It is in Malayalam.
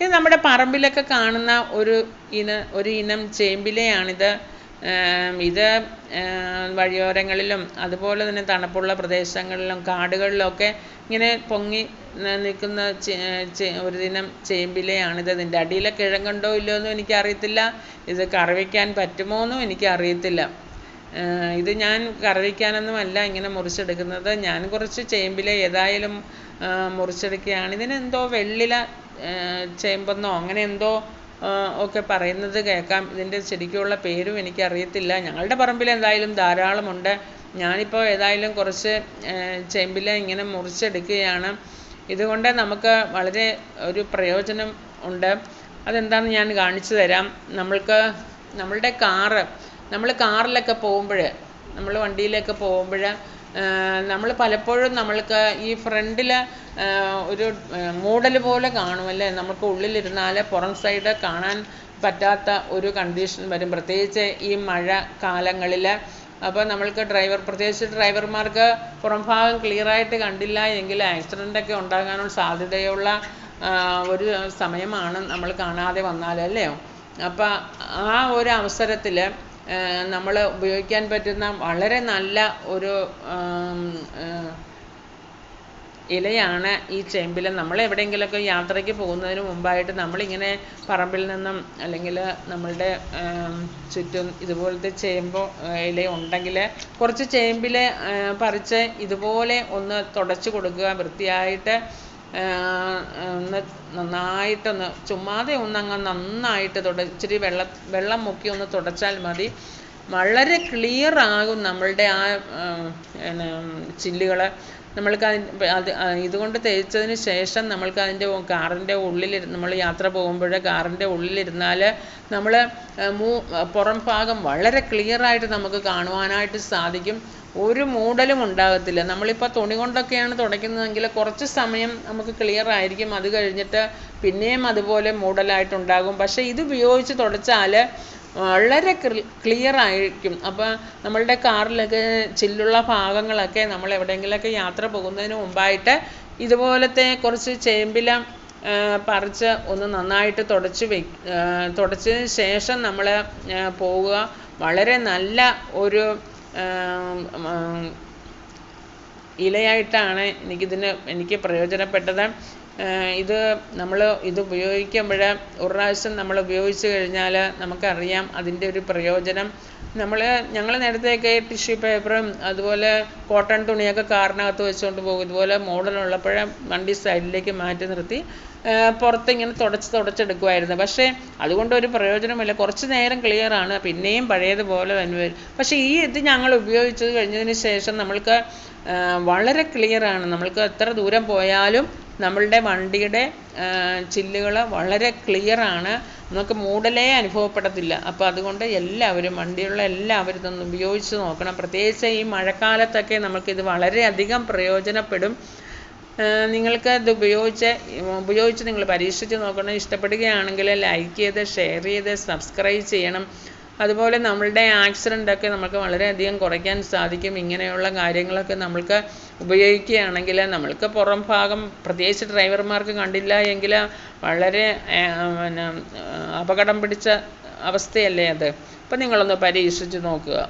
ഇത് നമ്മുടെ പറമ്പിലൊക്കെ കാണുന്ന ഒരു ഇന ഒരു ഇനം ചേമ്പിലയാണിത്. ഇത് വഴിയോരങ്ങളിലും അതുപോലെ തന്നെ തണുപ്പുള്ള പ്രദേശങ്ങളിലും കാടുകളിലൊക്കെ ഇങ്ങനെ പൊങ്ങി നിൽക്കുന്ന ഒരു ദിനം ചേമ്പിലയാണിത്. ഇതിന്റെ അടിയിലെ കിഴങ്ങുണ്ടോ ഇല്ലയോ എന്നും എനിക്കറിയത്തില്ല. ഇത് കറി വയ്ക്കാൻ പറ്റുമോ എന്നും എനിക്കറിയത്തില്ല. ഇത് ഞാൻ കറി വയ്ക്കാനൊന്നുമല്ല ഇങ്ങനെ മുറിച്ചെടുക്കുന്നത്. ഞാൻ കുറച്ച് ചേമ്പില ഏതായാലും മുറിച്ചെടുക്കുകയാണ്. ഇതിനെന്തോ വെള്ളില ചേമ്പെന്നോ അങ്ങനെ എന്തോ ഒക്കെ പറയുന്നത് കേൾക്കാം. ഇതിന്റെ ശരിക്കുള്ള പേരും എനിക്കറിയത്തില്ല. ഞങ്ങളുടെ പറമ്പിൽ എന്തായാലും ധാരാളമുണ്ട്. ഞാനിപ്പോൾ ഏതായാലും കുറച്ച് ചേമ്പില ഇങ്ങനെ മുറിച്ചെടുക്കുകയാണ്. ഇതുകൊണ്ട് നമുക്ക് വളരെ ഒരു പ്രയോജനം ഉണ്ട്. അതെന്താണെന്ന് ഞാൻ കാണിച്ചു തരാം. നമ്മൾക്ക് നമ്മളുടെ കാറ് നമ്മൾ കാറിലൊക്കെ പോകുമ്പോൾ നമ്മൾ വണ്ടിയിലൊക്കെ പോകുമ്പോൾ നമ്മൾ പലപ്പോഴും നമ്മൾക്ക് ഈ ഫ്രണ്ടിൽ ഒരു മൂടൽ പോലെ കാണുമല്ലേ നമുക്ക് ഉള്ളിലിരുന്നാൽ പുറം സൈഡ് കാണാൻ പറ്റാത്ത ഒരു കണ്ടീഷൻ വരും. പ്രത്യേകിച്ച് ഈ മഴ കാലങ്ങളിൽ അപ്പോൾ നമ്മൾക്ക് ഡ്രൈവർ പ്രത്യേകിച്ച് ഡ്രൈവർമാർക്ക് പുറം ഭാഗം ക്ലിയറായിട്ട് കണ്ടില്ല എങ്കിൽ ആക്സിഡന്റൊക്കെ ഉണ്ടാകാനുള്ള സാധ്യതയുള്ള ഒരു സമയമാണ് നമ്മൾ കാണാതെ വന്നാൽ അല്ലേ? അപ്പോൾ ആ ഒരു അവസരത്തിൽ നമ്മൾ ഉപയോഗിക്കാൻ പറ്റുന്ന വളരെ നല്ല ഒരു ഇലയാണ് ഈ ചേമ്പില. നമ്മൾ എവിടെയെങ്കിലുമൊക്കെ യാത്രയ്ക്ക് പോകുന്നതിന് മുമ്പായിട്ട് നമ്മളിങ്ങനെ പറമ്പിൽ നിന്നും അല്ലെങ്കിൽ നമ്മളുടെ ചുറ്റും ഇതുപോലത്തെ ചേമ്പോ ഇല ഉണ്ടെങ്കിൽ കുറച്ച് ചേമ്പില പറിച്ച് ഇതുപോലെ ഒന്ന് തുടച്ച് കൊടുക്കുക വൃത്തിയായിട്ട്. ഒന്ന് നന്നായിട്ടൊന്ന് ചുമ്മാതെ ഒന്നങ്ങ് നന്നായിട്ട് തുട ഇച്ചിരി വെള്ള വെള്ളം മുക്കി ഒന്ന് തുടച്ചാൽ മതി. വളരെ ക്ലിയർ ആകും നമ്മളുടെ ആ ചില്ലുകൾ നമ്മൾക്ക് അത് ഇതുകൊണ്ട് തേച്ചതിന് ശേഷം നമ്മൾക്ക് അതിന്റെ കാറിന്റെ ഉള്ളിൽ നമ്മൾ യാത്ര പോകുമ്പോൾ കാറിന്റെ ഉള്ളിലിരുന്നാൽ നമ്മൾ മൂ പുറം ഭാഗം വളരെ ക്ലിയർ ആയിട്ട് നമുക്ക് കാണുവാനായിട്ട് സാധിക്കും. ഒരു മൂടലും ഉണ്ടാകത്തില്ല. നമ്മളിപ്പോൾ തുണി കൊണ്ടൊക്കെയാണ് തുടയ്ക്കുന്നതെങ്കിൽ കുറച്ച് സമയം നമുക്ക് ക്ലിയർ ആയിരിക്കും അത് കഴിഞ്ഞിട്ട് പിന്നെയും അതുപോലെ മൂടലായിട്ടുണ്ടാകും. പക്ഷേ ഇത് ഉപയോഗിച്ച് തുടച്ചാൽ വളരെ ക്ലിയർ ആയിരിക്കും. അപ്പോൾ നമ്മളുടെ കാറിലൊക്കെ ചില്ലുള്ള ഭാഗങ്ങളൊക്കെ നമ്മൾ എവിടെയെങ്കിലുമൊക്കെ യാത്ര പോകുന്നതിന് മുമ്പായിട്ട് ഇതുപോലത്തെ കുറച്ച് ചേമ്പില പറിച്ച് ഒന്ന് നന്നായിട്ട് തുടച്ച് വെ തുടച്ചതിന് ശേഷം നമ്മൾ പോവുക. വളരെ നല്ല ഒരു ഇലയായിട്ടാണ് എനിക്കിതിന് എനിക്ക് പ്രയോജനപ്പെട്ടത്. ഇത് നമ്മൾ ഇത് ഉപയോഗിക്കുമ്പോൾ ഒരു പ്രാവശ്യം നമ്മൾ ഉപയോഗിച്ച് കഴിഞ്ഞാൽ നമുക്കറിയാം അതിന്റെ ഒരു പ്രയോജനം. നമ്മൾ ഞങ്ങൾ നേരത്തെയൊക്കെ ടിഷ്യൂ പേപ്പറും അതുപോലെ കോട്ടൺ തുണിയൊക്കെ കാറിനകത്ത് വെച്ചുകൊണ്ട് പോകും. ഇതുപോലെ മോഡലുള്ളപ്പോൾ വണ്ടി സൈഡിലേക്ക് മാറ്റി നിർത്തി. ഏഹ് പുറത്തിങ്ങനെ തുടച്ച് തുടച്ചെടുക്കുമായിരുന്നു പക്ഷേ അതുകൊണ്ട് ഒരു പ്രയോജനമില്ല കുറച്ച് നേരം ക്ലിയർ ആണ്. പിന്നെയും പഴയതുപോലെ തന്നെ വരും. പക്ഷേ ഈ ഇത് ഞങ്ങൾ ഉപയോഗിച്ചത് കഴിഞ്ഞതിന് ശേഷം നമ്മൾക്ക് വളരെ ക്ലിയർ ആണ്. നമ്മൾക്ക് എത്ര ദൂരം പോയാലും നമ്മളുടെ വണ്ടിയുടെ ചില്ലുകൾ വളരെ ക്ലിയർ ആണ്. നമുക്ക് മൂടലേ അനുഭവപ്പെടത്തില്ല. അപ്പോൾ അതുകൊണ്ട് എല്ലാവരും വണ്ടിയുള്ള എല്ലാവരും ഇതൊന്ന് ഉപയോഗിച്ച് നോക്കണം. പ്രത്യേകിച്ച് ഈ മഴക്കാലത്തൊക്കെ നമുക്കിത് വളരെയധികം പ്രയോജനപ്പെടും. നിങ്ങൾക്ക് ഇത് ഉപയോഗിച്ച് ഉപയോഗിച്ച് നിങ്ങൾ പരീക്ഷിച്ച് നോക്കണം. ഇഷ്ടപ്പെടുകയാണെങ്കിൽ ലൈക്ക് ചെയ്ത് ഷെയർ ചെയ്ത് സബ്സ്ക്രൈബ് ചെയ്യണം. അതുപോലെ നമ്മളുടെ ആക്സിഡന്റ് ഒക്കെ നമുക്ക് വളരെയധികം കുറയ്ക്കാൻ സാധിക്കും. ഇങ്ങനെയുള്ള കാര്യങ്ങളൊക്കെ നമ്മൾക്ക് ഉപയോഗിക്കുകയാണെങ്കിൽ നമ്മൾക്ക് പുറം ഭാഗം പ്രത്യേകിച്ച് ഡ്രൈവർമാർക്ക് കണ്ടില്ല എങ്കിൽ വളരെ പിന്നെ അപകടം പിടിച്ച അവസ്ഥയല്ലേ അത്? അപ്പം നിങ്ങളൊന്ന് പരീക്ഷിച്ച് നോക്കുക.